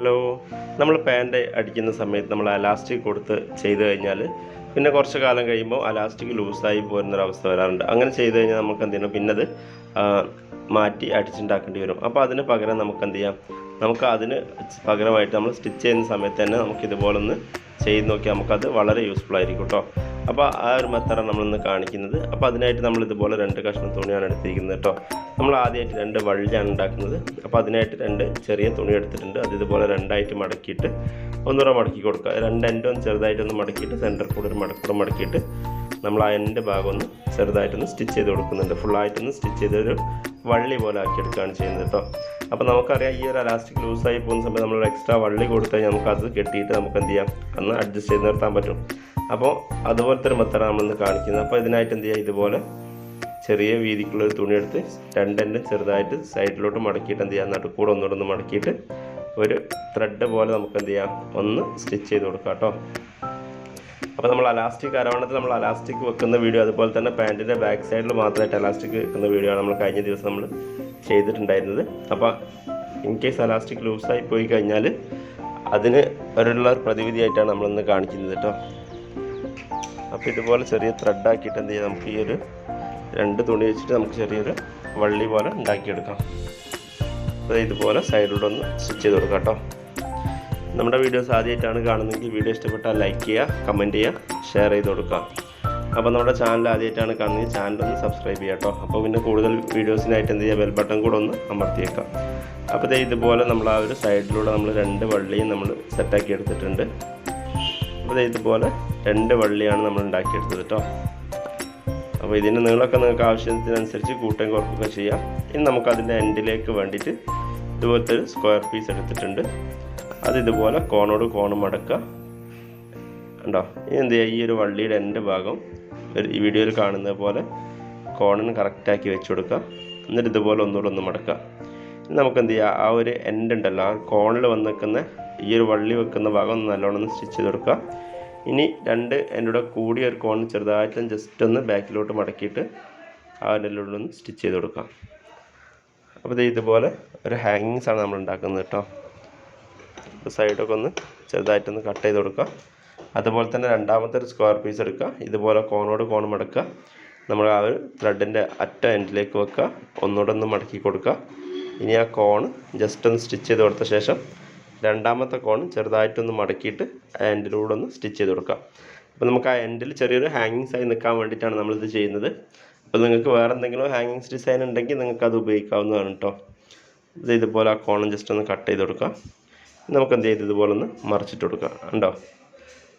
Hello നമ്മൾ pant അടിക്കുന്ന സമയത്ത് നമ്മൾ അലാസ്റ്റിക് കൊടുത്ത് ചെയ്ത് കഴിഞ്ഞാൽ പിന്നെ കുറച്ച് കാലം കഴിയുമ്പോൾ അലാസ്റ്റിക് ലൂസായി പോരുന്നൊരവസ്ഥ വരാറുണ്ട്. അങ്ങനെ ചെയ്ത് കഴിഞ്ഞാൽ നമുക്ക് എന്ത് ചെയ്യണം? പിന്നെ അത് മാറ്റി അടിച്ചുണ്ടാക്കേണ്ടി വരും. അപ്പോൾ അതിന് പകരം നമുക്ക് എന്ത് ചെയ്യാം? നമുക്ക് അതിന് പകരമായിട്ട് നമ്മൾ സ്റ്റിച്ച് ചെയ്യുന്ന സമയത്ത് തന്നെ നമുക്ക് ഇതുപോലെ ഒന്ന് ചെയ്ത് നോക്കിയാൽ നമുക്കത് വളരെ യൂസ്ഫുൾ ആയിരിക്കും കേട്ടോ. അപ്പോൾ ആ ഒരു മെത്തഡാണ് നമ്മളിന്ന് കാണിക്കുന്നത്. അപ്പോൾ അതിനായിട്ട് നമ്മൾ ഇതുപോലെ രണ്ട് കഷ്ണം തുണിയാണ് എടുത്തിരിക്കുന്നത് കേട്ടോ. നമ്മൾ ആദ്യമായിട്ട് രണ്ട് വള്ളിയാണ് ഉണ്ടാക്കുന്നത്. അപ്പോൾ അതിനായിട്ട് രണ്ട് ചെറിയ തുണി എടുത്തിട്ടുണ്ട്. അത് ഇതുപോലെ രണ്ടായിട്ട് മടക്കിയിട്ട് ഒന്നുകൂടെ മടക്കി കൊടുക്കുക. രണ്ട് എന്റെ ഒന്ന് ചെറുതായിട്ടൊന്ന് മടക്കിയിട്ട് സെന്റർ കൂടെ ഒരു മടക്കൂടെ മടക്കിയിട്ട് നമ്മൾ ആ എന്റെ ഭാഗം ഒന്ന് ചെറുതായിട്ടൊന്ന് സ്റ്റിച്ച് ചെയ്ത് കൊടുക്കുന്നുണ്ട്. ഫുള്ളായിട്ടൊന്ന് സ്റ്റിച്ച് ചെയ്തൊരു വള്ളി പോലെ ആക്കിയെടുക്കുകയാണ് ചെയ്യുന്നത് കേട്ടോ. അപ്പോൾ നമുക്കറിയാം ഈ ഒരു അലാസ്റ്റിക് ലൂസായി പോകുന്ന സമയത്ത് നമ്മൾ എക്സ്ട്രാ വള്ളി കൊടുത്തു കഴിഞ്ഞാൽ നമുക്കത് കെട്ടിയിട്ട് നമുക്ക് എന്ത് ചെയ്യാം? അന്ന് അഡ്ജസ്റ്റ് ചെയ്ത് നിർത്താൻ പറ്റും. അപ്പോൾ അതുപോലത്തെ ഒരു മെത്തഡാണ് നമ്മളിന്ന് കാണിക്കുന്നത്. അപ്പോൾ ഇതിനായിട്ട് എന്ത് ചെയ്യുക ഇതുപോലെ ചെറിയ വീതിക്കുള്ള തുണി എടുത്ത് രണ്ടെണ്ണം ചെറുതായിട്ട് സൈഡിലോട്ട് മടക്കിയിട്ട് എന്ത് ചെയ്യാം? നടുക്കൂടെ ഒന്നുകൂടെ ഒന്ന് മടക്കിയിട്ട് ഒരു ത്രെഡ് പോലെ നമുക്ക് എന്ത് ചെയ്യാം? ഒന്ന് സ്റ്റിച്ച് ചെയ്ത് കൊടുക്കാം കേട്ടോ. അപ്പോൾ നമ്മൾ അലാസ്റ്റിക് അരവണത്തിൽ നമ്മൾ അലാസ്റ്റിക് വെക്കുന്ന വീഡിയോ അതുപോലെ തന്നെ പാന്റിന്റെ ബാക്ക് സൈഡിൽ മാത്രമായിട്ട് അലാസ്റ്റിക് വെക്കുന്ന വീഡിയോ ആണ് നമ്മൾ കഴിഞ്ഞ ദിവസം നമ്മൾ ചെയ്തിട്ടുണ്ടായിരുന്നത്. അപ്പോൾ ഇൻ കേസ് അലാസ്റ്റിക് ലൂസായി പോയി കഴിഞ്ഞാൽ അതിന് ഒരുള്ള ഒരു പ്രതിവിധിയായിട്ടാണ് നമ്മളിന്ന് കാണിക്കുന്നത് കേട്ടോ. അപ്പോൾ ഇതുപോലെ ചെറിയ ത്രെഡ് ആക്കിയിട്ട് എന്ത് ചെയ്യാം? നമുക്ക് ഈ ഒരു രണ്ട് തുണി വെച്ചിട്ട് നമുക്ക് ചെറിയൊരു വള്ളി പോലെ ഉണ്ടാക്കിയെടുക്കാം. അപ്പോൾ ഇതുപോലെ സൈഡിലൂടെ ഒന്ന് സ്റ്റിച്ച് ചെയ്ത് കൊടുക്കാം കേട്ടോ. നമ്മുടെ വീഡിയോസ് ആദ്യമായിട്ടാണ് കാണുന്നതെങ്കിൽ വീഡിയോ ഇഷ്ടപ്പെട്ടാൽ ലൈക്ക് ചെയ്യുക കമന്റ് ചെയ്യുക ഷെയർ ചെയ്ത് കൊടുക്കുക. അപ്പോൾ നമ്മുടെ ചാനൽ ആദ്യമായിട്ടാണ് കാണുന്നത് ചാനൽ ഒന്ന് സബ്സ്ക്രൈബ് ചെയ്യുക കേട്ടോ. അപ്പോൾ പിന്നെ കൂടുതൽ വീഡിയോസിനായിട്ട് എന്ത് ചെയ്യുക? ബെൽ ബട്ടൺ കൂടെ ഒന്ന് അമർത്തിയേക്കാം. അപ്പോൾ ഇതുപോലെ നമ്മൾ ആ ഒരു സൈഡിലൂടെ നമ്മൾ രണ്ട് വള്ളിയും നമ്മൾ സെറ്റാക്കി എടുത്തിട്ടുണ്ട്. അപ്പോൾ ഇതുപോലെ രണ്ട് വള്ളിയാണ് നമ്മൾ ഉണ്ടാക്കിയെടുത്തത് കേട്ടോ. അപ്പോൾ ഇതിന്റെ നീളമൊക്കെ നിങ്ങൾക്ക് ആവശ്യത്തിനനുസരിച്ച് കൂട്ടം കുറക്കുകയൊക്കെ ചെയ്യാം. ഇനി നമുക്ക് അതിന്റെ എൻഡിലേക്ക് വേണ്ടിയിട്ട് ഇതുപോലത്തെ ഒരു സ്ക്വയർ പീസ് എടുത്തിട്ടുണ്ട്. അത് ഇതുപോലെ കോണോട് കോണ് മടക്കുക. ഉണ്ടോ ഇനി എന്ത് ചെയ്യുക? ഈ ഒരു വള്ളിയുടെ എന്റെ ഭാഗം ഈ വീഡിയോയിൽ കാണുന്ന പോലെ കോണിന് കറക്റ്റാക്കി വെച്ച് കൊടുക്കുക. എന്നിട്ട് ഇതുപോലെ ഒന്നുകൂടെ ഒന്ന് മടക്കുക. ഇനി നമുക്ക് എന്ത് ചെയ്യുക? ആ ഒരു എൻഡ് ഉണ്ടല്ലോ ആ കോണിൽ വന്നിരിക്കുന്ന ഈ ഒരു വള്ളി വെക്കുന്ന ഭാഗം ഒന്ന് നല്ലോണം സ്റ്റിച്ച് ചെയ്ത് കൊടുക്കുക. ഇനി രണ്ട് എന്റെ കൂടെ കൂടിയ ഒരു കോൺ ചെറുതായിട്ട് ജസ്റ്റ് ഒന്ന് ബാക്കിലോട്ട് മടക്കിയിട്ട് ആ ഒരു ഒന്ന് സ്റ്റിച്ച് ചെയ്ത് കൊടുക്കാം. അപ്പോൾ ഇത് ഇതുപോലെ ഒരു ഹാങ്ങിങ്സ് ആണ് നമ്മൾ ഉണ്ടാക്കുന്നത് കേട്ടോ. സൈഡൊക്കെ ഒന്ന് ചെറുതായിട്ടൊന്ന് കട്ട് ചെയ്ത് കൊടുക്കുക. അതുപോലെ തന്നെ രണ്ടാമത്തെ ഒരു സ്ക്വയർ പീസ് എടുക്കുക. ഇതുപോലെ കോണോട് കോൺ മടക്കുക. നമ്മൾ ആ ഒരു ത്രെഡിന്റെ അറ്റ എൻഡിലേക്ക് വെക്കുക. ഒന്നുകൂടെ ഒന്ന് മടക്കി കൊടുക്കുക. ഇനി ആ കോൺ ജസ്റ്റ് ഒന്ന് സ്റ്റിച്ച് ചെയ്ത് കൊടുത്ത ശേഷം രണ്ടാമത്തെ കോൺ ചെറുതായിട്ടൊന്ന് മടക്കിയിട്ട് എൻഡിലൂടെ ഒന്ന് സ്റ്റിച്ച് ചെയ്ത് കൊടുക്കാം. അപ്പോൾ നമുക്ക് ആ എൻഡിൽ ചെറിയൊരു ഹാങ്ങിങ്സ് ആയി നിൽക്കാൻ വേണ്ടിയിട്ടാണ് നമ്മളിത് ചെയ്യുന്നത്. അപ്പോൾ നിങ്ങൾക്ക് വേറെ എന്തെങ്കിലും ഹാങ്ങിങ്സ് ഡിസൈൻ ഉണ്ടെങ്കിൽ നിങ്ങൾക്ക് അത് ഉപയോഗിക്കാവുന്നതാണ് കേട്ടോ ഇത് ഇതുപോലെ ആ കോണം ജസ്റ്റ് ഒന്ന് കട്ട് ചെയ്ത് കൊടുക്കാം. നമുക്ക് എന്ത് ചെയ്ത് ഇതുപോലെ ഒന്ന് മറിച്ചിട്ട് കൊടുക്കാം. ഉണ്ടോ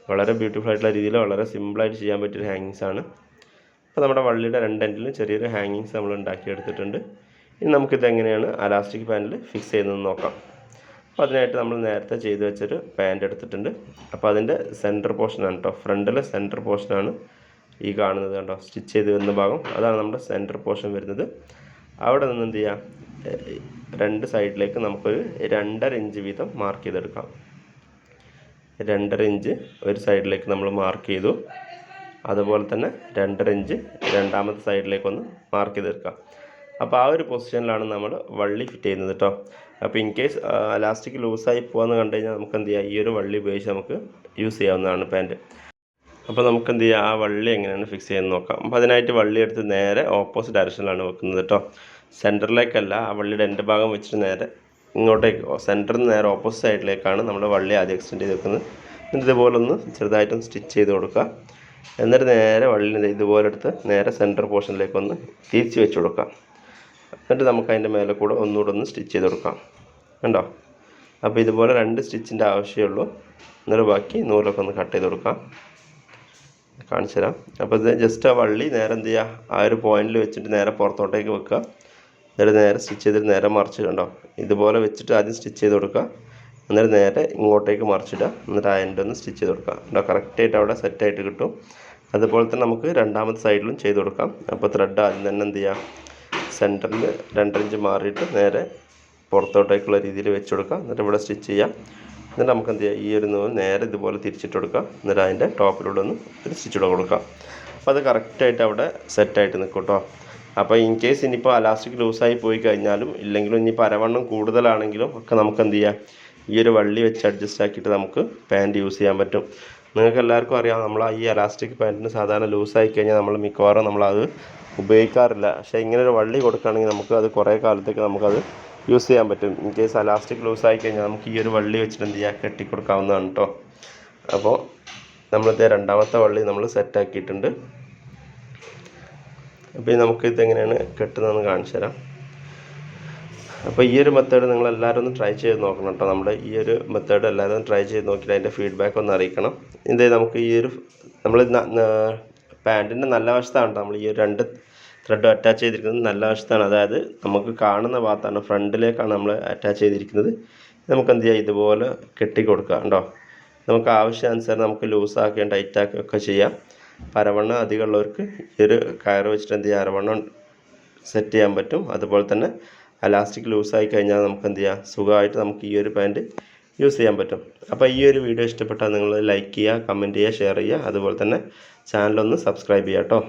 വളരെ ബ്യൂട്ടിഫുൾ ആയിട്ടുള്ള രീതിയിൽ വളരെ സിമ്പിളായിട്ട് ചെയ്യാൻ പറ്റിയൊരു ഹാങ്ങിങ്സ് ആണ്. അപ്പോൾ നമ്മുടെ വള്ളിയുടെ രണ്ട് എൻഡിലും ചെറിയൊരു ഹാങ്ങിങ്സ് നമ്മൾ ഉണ്ടാക്കിയെടുത്തിട്ടുണ്ട്. ഇനി നമുക്കിത് എങ്ങനെയാണ് അലാസ്റ്റിക് പാനൽ ഫിക്സ് ചെയ്യുന്നതെന്ന് നോക്കാം. അപ്പോൾ അതിനായിട്ട് നമ്മൾ നേരത്തെ ചെയ്തു വെച്ചൊരു പാന്റ് എടുത്തിട്ടുണ്ട്. അപ്പോൾ അതിന്റെ സെന്റർ പോർഷനാണ് കേട്ടോ ഫ്രണ്ടിലെ സെന്റർ പോർഷനാണ് ഈ കാണുന്നത് കണ്ടോ? സ്റ്റിച്ച് ചെയ്ത് വരുന്ന ഭാഗം. അതാണ് നമ്മുടെ സെന്റർ പോർഷൻ വരുന്നത്. അവിടെ നിന്ന് എന്ത് ചെയ്യാം? രണ്ട് സൈഡിലേക്ക് നമുക്കൊരു രണ്ടര ഇഞ്ച് വീതം മാർക്ക് ചെയ്തെടുക്കാം. രണ്ടര ഇഞ്ച് ഒരു സൈഡിലേക്ക് നമ്മൾ മാർക്ക് ചെയ്തു. അതുപോലെ തന്നെ രണ്ടര ഇഞ്ച് രണ്ടാമത്തെ സൈഡിലേക്കൊന്ന് മാർക്ക് ചെയ്തെടുക്കാം. അപ്പോൾ ആ ഒരു പൊസിഷനിലാണ് നമ്മൾ വള്ളി ഫിറ്റ് ചെയ്യുന്നത് കേട്ടോ അപ്പോൾ ഇൻ കേസ് ലാസ്റ്റിക് ലൂസായി പോകാമെന്ന് കണ്ടു കഴിഞ്ഞാൽ നമുക്ക് എന്ത് ചെയ്യാം? ഈ ഒരു വള്ളി ഉപയോഗിച്ച് നമുക്ക് യൂസ് ചെയ്യാവുന്നതാണ് പാന്റ് അപ്പോൾ നമുക്ക് എന്ത് ചെയ്യാം? ആ വള്ളി എങ്ങനെയാണ് ഫിക്സ് ചെയ്യുന്നത് നോക്കാം. അപ്പോൾ അതിനായിട്ട് വള്ളി എടുത്ത് നേരെ ഓപ്പോസിറ്റ് ഡയറക്ഷനിലാണ് വെക്കുന്നത് കേട്ടോ സെന്ററിലേക്കല്ല ആ വള്ളിയുടെ എന്റെ ഭാഗം വെച്ചിട്ട് നേരെ ഇങ്ങോട്ടേക്ക് സെന്ററിൽ നേരെ ഓപ്പോസിറ്റ് സൈഡിലേക്കാണ് നമ്മൾ വള്ളി ആദ്യം എക്സ്റ്റെൻഡ് ചെയ്ത് വെക്കുന്നത്. എന്നിട്ട് ഇതുപോലെ ഒന്ന് ചെറുതായിട്ടൊന്ന് സ്റ്റിച്ച് ചെയ്ത് കൊടുക്കുക. എന്നിട്ട് നേരെ വള്ളി ഇതുപോലെ എടുത്ത് നേരെ സെന്റർ പോർഷനിലേക്ക് ഒന്ന് തിരിച്ച് വെച്ച് കൊടുക്കാം എന്നിട്ട് നമുക്ക് അതിന്റെ മേലെ കൂടെ ഒന്നുകൂടെ ഒന്ന് സ്റ്റിച്ച് ചെയ്ത് കൊടുക്കാം. കണ്ടോ? അപ്പോൾ ഇതുപോലെ രണ്ട് സ്റ്റിച്ചിന്റെ ആവശ്യമുള്ളൂ എന്നിട്ട് ബാക്കി നൂലൊക്കെ ഒന്ന് കട്ട് ചെയ്ത് കൊടുക്കാം. കാണിച്ചു തരാം. അപ്പോൾ ഇത് ജസ്റ്റ് ആ വള്ളി നേരെ എന്ത് ചെയ്യുക? ആ ഒരു പോയിന്റിൽ വെച്ചിട്ട് നേരെ പുറത്തോട്ടേക്ക് വെക്കുക. എന്നിട്ട് നേരെ സ്റ്റിച്ച് ചെയ്തിട്ട് നേരെ മറിച്ച് കണ്ടോ? ഇതുപോലെ വെച്ചിട്ട് ആദ്യം സ്റ്റിച്ച് ചെയ്ത് കൊടുക്കുക. എന്നിട്ട് നേരെ ഇങ്ങോട്ടേക്ക് മറിച്ചിടുക. എന്നിട്ട് എൻഡ് ഒന്ന് സ്റ്റിച്ച് ചെയ്ത് കൊടുക്കുക. കേട്ടോ കറക്റ്റായിട്ട് അവിടെ സെറ്റായിട്ട് കിട്ടും. അതുപോലെ തന്നെ നമുക്ക് രണ്ടാമത്തെ സൈഡിലും ചെയ്ത് കൊടുക്കാം. അപ്പോൾ ത്രെഡ് ആദ്യം തന്നെ എന്ത് ചെയ്യുക? സെന്ററിൽ രണ്ട് ഇഞ്ച് മാറിയിട്ട് നേരെ പുറത്തോട്ടേക്കുള്ള രീതിയിൽ വെച്ച് കൊടുക്കുക എന്നിട്ട് ഇവിടെ സ്റ്റിച്ച് ചെയ്യാം. എന്നിട്ട് നമുക്ക് എന്ത് ചെയ്യാം? ഈ ഒരു നൂൽ നേരെ ഇതുപോലെ തിരിച്ചിട്ട് കൊടുക്കുക എന്നിട്ട് അതിന്റെ ടോപ്പിലൂടെ ഒന്ന് ഒരു സ്റ്റിച്ച് ഇട്ട് കൊടുക്കുക അപ്പോൾ അത് കറക്റ്റായിട്ട് അവിടെ സെറ്റായിട്ട് നിൽക്കും കേട്ടോ അപ്പോൾ ഇൻ കേസ് ഇനിയിപ്പോൾ അലാസ്റ്റിക് ലൂസായി പോയി കഴിഞ്ഞാലും ഇല്ലെങ്കിലും ഇനി പരവണ്ണം കൂടുതലാണെങ്കിലും ഒക്കെ നമുക്ക് എന്ത് ചെയ്യാം? ഈ ഒരു വള്ളി വെച്ച് അഡ്ജസ്റ്റ് ആക്കിയിട്ട് നമുക്ക് പാന്റ് യൂസ് ചെയ്യാൻ പറ്റും. നിങ്ങൾക്ക് എല്ലാവർക്കും അറിയാം നമ്മൾ ഈ അലാസ്റ്റിക് പാന്റിന് സാധാരണ ലൂസായി കഴിഞ്ഞാൽ നമ്മൾ മിക്കവാറും നമ്മളത് ഉപയോഗിക്കാറില്ല. പക്ഷേ ഇങ്ങനെ ഒരു വള്ളി കൊടുക്കുകയാണെങ്കിൽ നമുക്ക് അത് കുറേ കാലത്തേക്ക് നമുക്കത് യൂസ് ചെയ്യാൻ പറ്റും. ഇൻ കേസ് എലാസ്റ്റിക് ലൂസായി കഴിഞ്ഞാൽ നമുക്ക് ഈ ഒരു വള്ളി വെച്ചിട്ട് എന്ത് കെട്ടി കൊടുക്കാവുന്നതാണ് കേട്ടോ അപ്പോൾ നമ്മളിത് രണ്ടാമത്തെ വള്ളി നമ്മൾ സെറ്റാക്കിയിട്ടുണ്ട്. അപ്പോൾ നമുക്ക് ഇതെങ്ങനെയാണ് കെട്ടുന്നതെന്ന് കാണിച്ചു തരാം. അപ്പോൾ ഈ ഒരു മെത്തേഡ് നിങ്ങൾ എല്ലാവരും ഒന്ന് ട്രൈ ചെയ്ത് നോക്കണം കേട്ടോ നമ്മുടെ ഈ ഒരു മെത്തേഡ് എല്ലാവരും ട്രൈ ചെയ്ത് നോക്കിയിട്ട് അതിന്റെ ഫീഡ്ബാക്ക് ഒന്ന് അറിയിക്കണം. ഇതേ നമുക്ക് ഈ ഒരു നമ്മൾ പാന്റിന്റെ നല്ല വശത്താണ് നമ്മൾ ഈ രണ്ട് ത്രെഡ് അറ്റാച്ച് ചെയ്തിരിക്കുന്നത്. നല്ല വശത്താണ്. അതായത് നമുക്ക് കാണുന്ന ഭാഗത്താണ് ഫ്രണ്ടിലേക്കാണ് നമ്മൾ അറ്റാച്ച് ചെയ്തിരിക്കുന്നത്. നമുക്ക് എന്ത് ചെയ്യാം ഇതുപോലെ കെട്ടി കൊടുക്കുക കേട്ടോ നമുക്ക് ആവശ്യാനുസരണം നമുക്ക് ലൂസാക്കുകയും ടൈറ്റാക്കുകയും ഒക്കെ ചെയ്യാം. അരവണ്ണം അധികമുള്ളവർക്ക് ഈ ഒരു കയർ വെച്ചിട്ട് എന്ത് ചെയ്യാം അരവണ്ണം സെറ്റ് ചെയ്യാൻ പറ്റും. അതുപോലെ തന്നെ അലാസ്റ്റിക് ലൂസായി കഴിഞ്ഞാൽ നമുക്ക് എന്ത് ചെയ്യാം സുഖമായിട്ട് നമുക്ക് ഈ ഒരു പാന്റ് യൂസ് ചെയ്യാൻ പറ്റും. അപ്പോൾ ഈ ഒരു വീഡിയോ ഇഷ്ടപ്പെട്ടാൽ നിങ്ങൾ ലൈക്ക് ചെയ്യുക കമന്റ് ചെയ്യുക ഷെയർ ചെയ്യുക. അതുപോലെ തന്നെ ചാനലൊന്ന് സബ്സ്ക്രൈബ് ചെയ്യുക കേട്ടോ